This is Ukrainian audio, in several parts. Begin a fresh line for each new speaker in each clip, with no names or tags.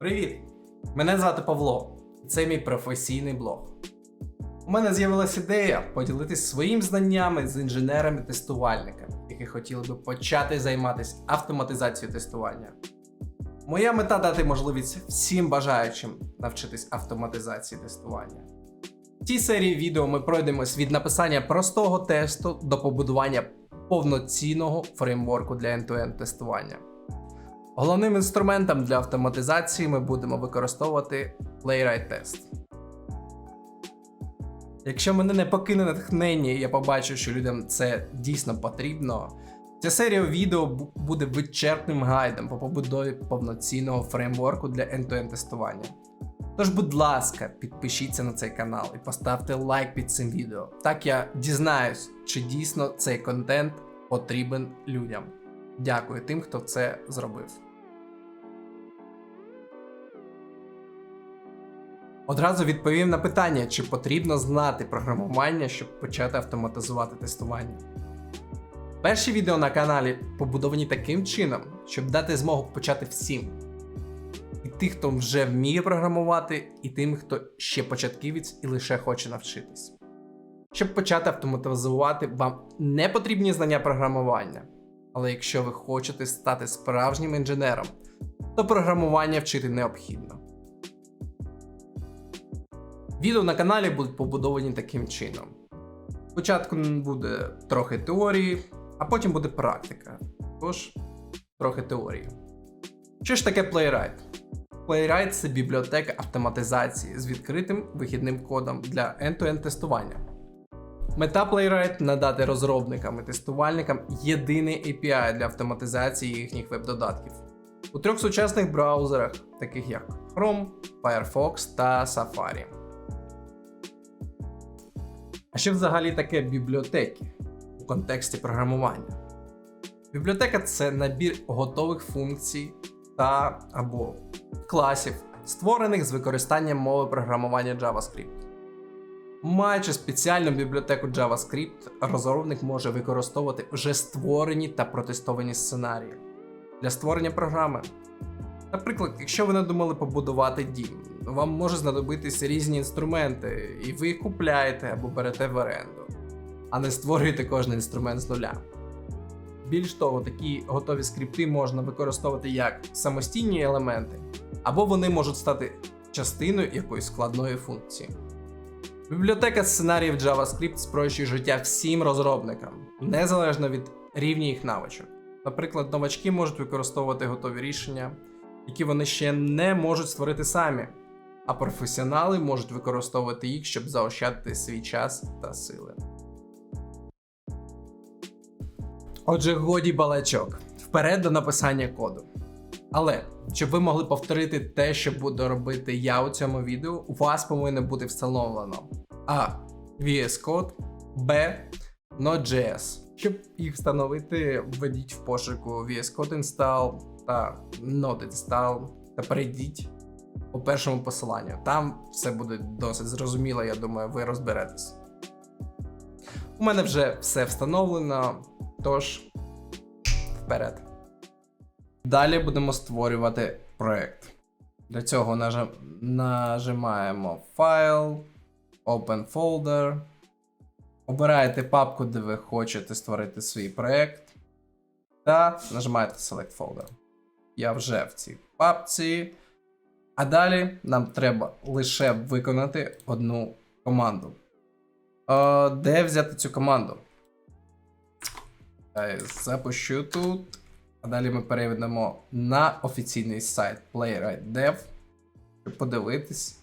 Привіт! Мене звати Павло. Це мій професійний блог. У мене з'явилася ідея поділитися своїм знаннями з інженерами-тестувальниками, які хотіли би почати займатися автоматизацією тестування. Моя мета дати можливість всім бажаючим навчитись автоматизації тестування. В цій серії відео ми пройдемось від написання простого тесту до побудування повноцінного фреймворку для end-to-end тестування. Головним інструментом для автоматизації ми будемо використовувати Playwright Test. Якщо мене не покине натхнення, я побачу, що людям це дійсно потрібно. Ця серія відео буде вичерпним гайдом по побудові повноцінного фреймворку для end-to-end тестування. Тож, будь ласка, підпишіться на цей канал і поставте лайк під цим відео. Так я дізнаюсь, чи дійсно цей контент потрібен людям. Дякую тим, хто це зробив. Одразу відповім на питання, чи потрібно знати програмування, щоб почати автоматизувати тестування. Перші відео на каналі побудовані таким чином, щоб дати змогу почати всім. І тим, хто вже вміє програмувати, і тим, хто ще початківець і лише хоче навчитись. Щоб почати автоматизувати, вам не потрібні знання програмування. Але якщо ви хочете стати справжнім інженером, то програмування вчити необхідно. Відео на каналі будуть побудовані таким чином. Спочатку буде трохи теорії, а потім буде практика. Тож, трохи теорії. Що ж таке Playwright? Playwright це бібліотека автоматизації з відкритим вихідним кодом для end-to-end тестування. Мета Playwright надати розробникам і тестувальникам єдиний API для автоматизації їхніх веб-додатків у трьох сучасних браузерах, таких як Chrome, Firefox та Safari. А що взагалі таке бібліотеки у контексті програмування? Бібліотека це набір готових функцій та або класів, створених з використанням мови програмування JavaScript. Маючи спеціальну бібліотеку JavaScript, розробник може використовувати вже створені та протестовані сценарії для створення програми. Наприклад, якщо ви надумали побудувати дім, вам може знадобитися різні інструменти, і ви їх купляєте або берете в оренду, а не створюєте кожен інструмент з нуля. Більш того, такі готові скрипти можна використовувати як самостійні елементи, або вони можуть стати частиною якоїсь складної функції. Бібліотека сценаріїв JavaScript спрощує життя всім розробникам, незалежно від рівня їх навичок. Наприклад, новачки можуть використовувати готові рішення, які вони ще не можуть створити самі, а професіонали можуть використовувати їх, щоб заощадити свій час та сили. Отже, годі балачок. Вперед до написання коду. Але щоб ви могли повторити те, що буду робити я у цьому відео, у вас повинно бути встановлено А. VS Code, Б. Node.js. Щоб їх встановити, введіть в пошуку VS Code Install та Node Install та перейдіть по першому посиланню. Там все буде досить зрозуміло, я думаю, ви розберетесь. У мене вже все встановлено, тож вперед. Далі будемо створювати проект. Для цього нажим... нажимаємо Файл, Open Folder. Обираєте папку, де ви хочете створити свій проект. Та нажимаєте Select Folder. Я вже в цій папці. А далі нам треба лише виконати одну команду. Е, де взяти цю команду? Я запущу тут. А далі ми перейдемо на офіційний сайт Playwright Dev, щоб подивитись, з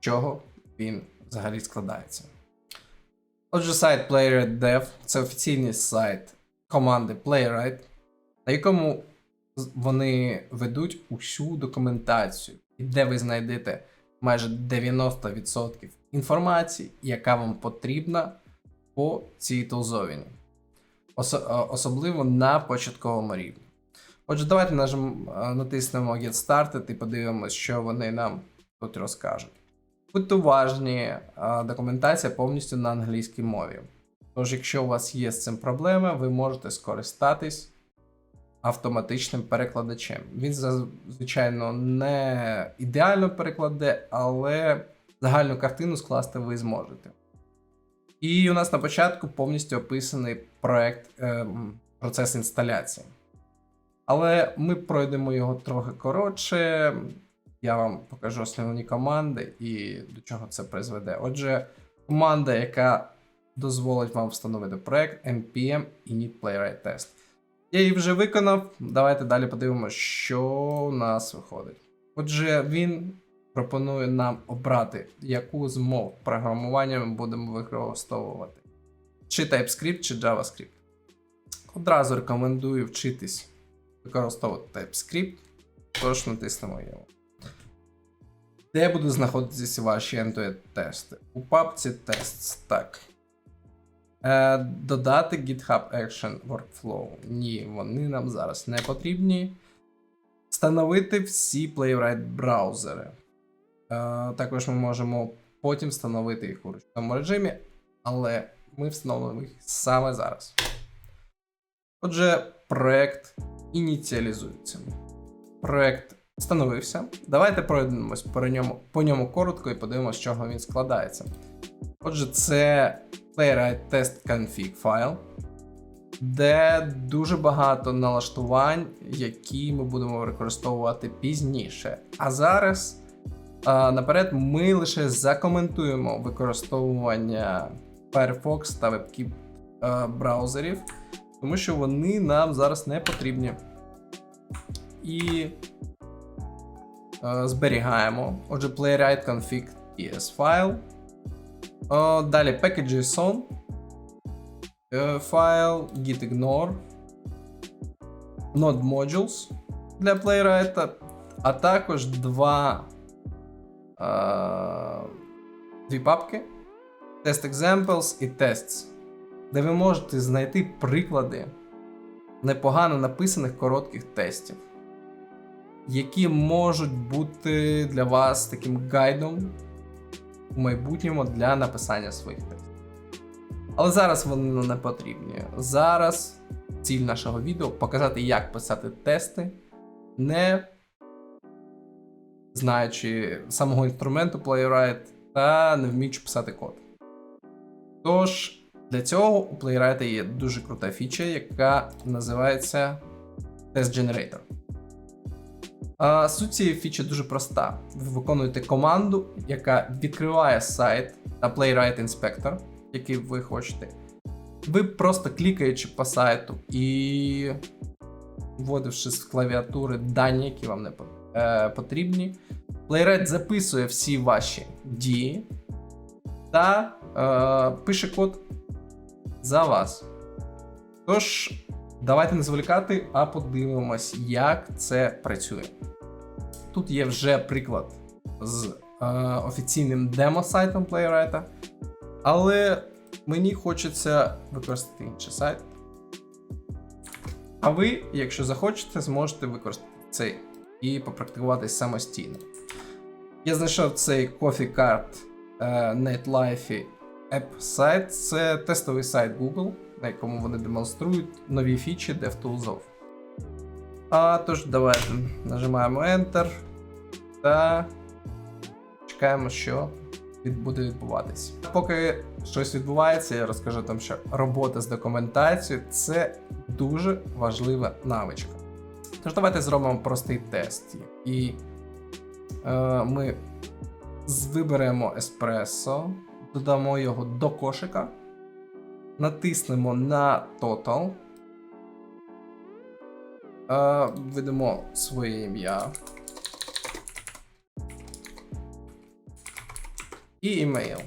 чого він взагалі складається. Отже, сайт Playwright Dev це офіційний сайт команди Playwright, на якому вони ведуть усю документацію, де ви знайдете майже 90% інформації, яка вам потрібна по цій тулзовіні. Осо- е, особливо на початковому рівні. Отже, давайте нажим, е, натиснемо Get Started і подивимось, що вони нам тут розкажуть. Будьте уважні, е, документація повністю на англійській мові. Тож, якщо у вас є з цим проблеми, ви можете скористатись автоматичним перекладачем. Він, звичайно, не ідеально перекладе, але загальну картину скласти ви зможете. І у нас на початку повністю описаний проект, ем, процес інсталяції. Але ми пройдемо його трохи коротше. Я вам покажу основні команди і до чого це призведе. Отже, команда, яка дозволить вам встановити проект npm init playwright test. Я її вже виконав. Давайте далі подивимося, що у нас виходить. Отже, він пропонує нам обрати, яку з мов програмування ми будемо використовувати. Чи TypeScript, чи JavaScript. Одразу рекомендую вчитись використовувати TypeScript, тож натиснемо його. Де будуть знаходитися ваші end-to-end тести? У папці Tests. Так. Е, додати GitHub Action Workflow. Ні, вони нам зараз не потрібні. Встановити всі Playwright браузери. Е, також ми можемо потім встановити їх у ручному режимі, але ми встановимо їх саме зараз. Отже, проект ініціалізується. Проект встановився. Давайте пройдемось по ньому, по ньому коротко і подивимося, з чого він складається. Отже, це Playwright Test Config файл, де дуже багато налаштувань, які ми будемо використовувати пізніше. А зараз а, наперед ми лише закоментуємо використовування Firefox та WebKit а, браузерів, тому що вони нам зараз не потрібні. І е, зберігаємо. Отже, playwright config.ps файл. О, далі package.json е, файл, gitignore, node modules для playwright, а також два е, дві папки. Test examples і tests, де ви можете знайти приклади непогано написаних коротких тестів які можуть бути для вас таким гайдом у майбутньому для написання своїх тестів. Але зараз вони не потрібні. Зараз ціль нашого відео показати, як писати тести, не знаючи самого інструменту Playwright та не вміючи писати код. Тож, для цього у Playwright є дуже крута фіча, яка називається Test Generator. А, Суть цієї фічі дуже проста. Ви виконуєте команду, яка відкриває сайт та Playwright Inspector, який ви хочете. Ви просто клікаючи по сайту і вводивши з клавіатури дані, які вам не е, потрібні, Playwright записує всі ваші дії та е, пише код за вас. Тож, давайте не зволікати, а подивимось, як це працює. Тут є вже приклад з е, офіційним демо-сайтом Playwright, але мені хочеться використати інший сайт. А ви, якщо захочете, зможете використати цей і попрактикуватись самостійно. Я знайшов цей Coffee Card е, NetLife App сайт. Це тестовий сайт Google, на якому вони демонструють нові фічі DevTools. А тож, давайте нажимаємо Enter та чекаємо, що буде відбуватись. Поки щось відбувається, я розкажу там, що робота з документацією це дуже важлива навичка. Тож давайте зробимо простий тест. І е, ми виберемо еспресо, додамо його до кошика, натиснемо на Total, е, введемо своє ім'я. І імейл.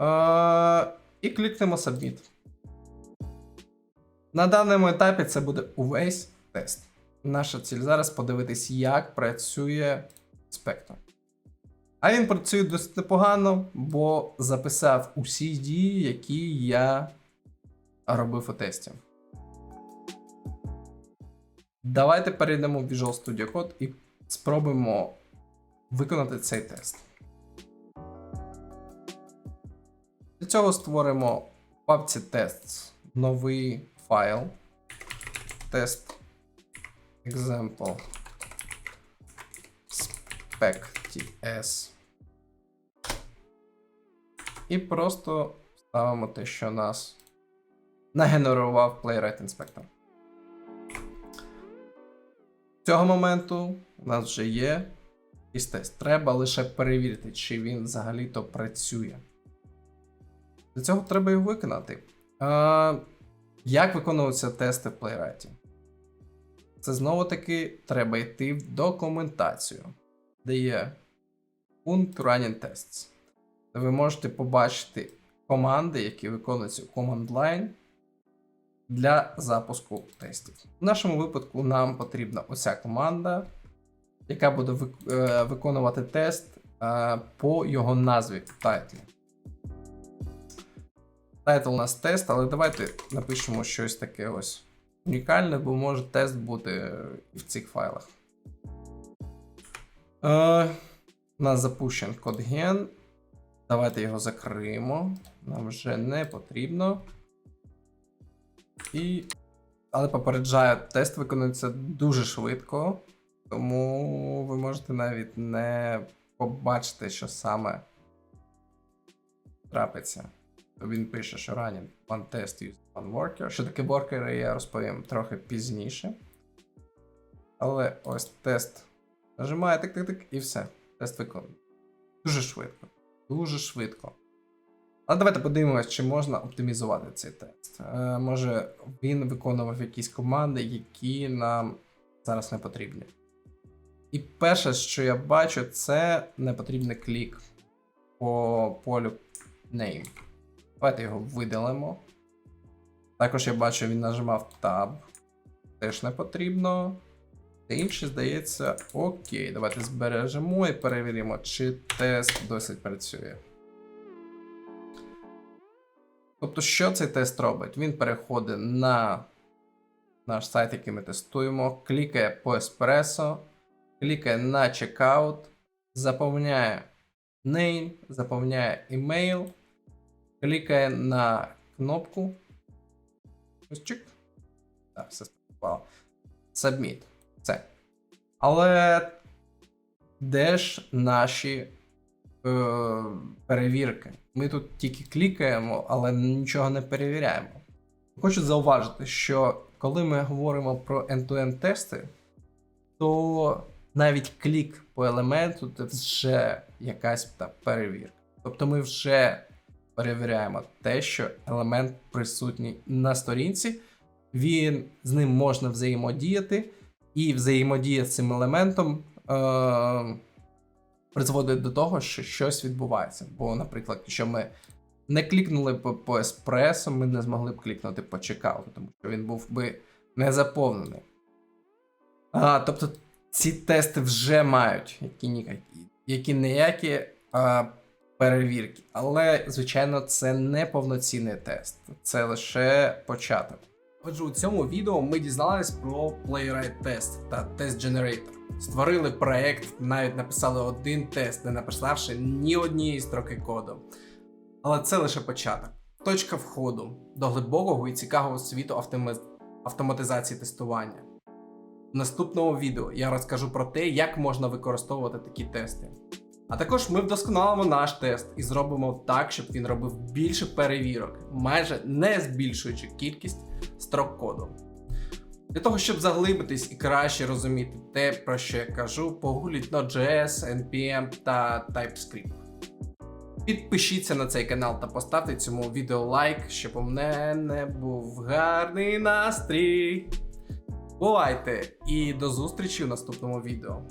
Е, і клікнемо Submit. На даному етапі це буде увесь тест. Наша ціль зараз подивитись, як працює спектр. А він працює досить непогано, бо записав усі дії, які я робив у тесті. Давайте перейдемо в Visual Studio Code і спробуємо виконати цей тест. Для цього створимо в папці Tests новий файл. Тест example spec.ts. І просто ставимо те, що нас нагенерував Playwright Inspector. З цього моменту у нас вже є тест. Треба лише перевірити, чи він взагалі-то працює. Для цього треба його виконати. А, як виконуються тести в Playwright? Це знову таки треба йти в документацію, де є пункт Running Tests. Ви можете побачити команди, які виконуються у command line для запуску тестів. В нашому випадку нам потрібна оця команда, яка буде е, виконувати тест е, по його назві тайтлі. Тайтл у нас тест, але давайте напишемо щось таке ось унікальне, бо може тест бути в цих файлах. Е, у нас запущен код ген. Давайте його закриємо. Нам вже не потрібно. І... Але попереджаю, тест виконується дуже швидко, тому ви можете навіть не побачити, що саме трапиться. Він пише, що running one test use one worker. Що таке worker, я розповім трохи пізніше. Але ось тест нажимає тик-тик-тик і все. Тест виконує. Дуже швидко. Дуже швидко. Але давайте подивимося, чи можна оптимізувати цей тест. Е, може він виконував якісь команди, які нам зараз не потрібні. І перше, що я бачу, це непотрібний клік по полю name. Давайте його видалимо. Також я бачу, він нажимав Tab. Теж не потрібно. Та інше, здається, окей. Давайте збережемо і перевіримо, чи тест досить працює. Тобто, що цей тест робить? Він переходить на наш сайт, який ми тестуємо, клікає по Espresso, клікає на Checkout, заповняє name, заповняє email, клікає на кнопку. Ось чик. Так, все спрацювало. Submit. Але де ж наші е, перевірки? Ми тут тільки клікаємо, але нічого не перевіряємо. Хочу зауважити, що коли ми говоримо про end-to-end тести, то навіть клік по елементу це вже якась та перевірка. Тобто ми вже перевіряємо те, що елемент присутній на сторінці, він з ним можна взаємодіяти, і взаємодія з цим елементом е- призводить до того, що щось відбувається. Бо, наприклад, якщо ми не клікнули по, по еспресо, ми не змогли б клікнути по чекауту, тому що він був би не заповнений. А, тобто ці тести вже мають які ніякі, які ніякі а, перевірки. Але, звичайно, це не повноцінний тест, це лише початок. Отже, у цьому відео ми дізнались про Playwright Test та Test Generator. Створили проект, навіть написали один тест, не написавши ні однієї строки коду. Але це лише початок. Точка входу до глибокого і цікавого світу автоми- автоматизації тестування. В наступному відео я розкажу про те, як можна використовувати такі тести. А також ми вдосконалимо наш тест і зробимо так, щоб він робив більше перевірок, майже не збільшуючи кількість строк коду. Для того, щоб заглибитись і краще розуміти те, про що я кажу, погугліть Node.js, NPM та TypeScript. Підпишіться на цей канал та поставте цьому відео лайк, щоб у мене не був гарний настрій. Бувайте і до зустрічі в наступному відео.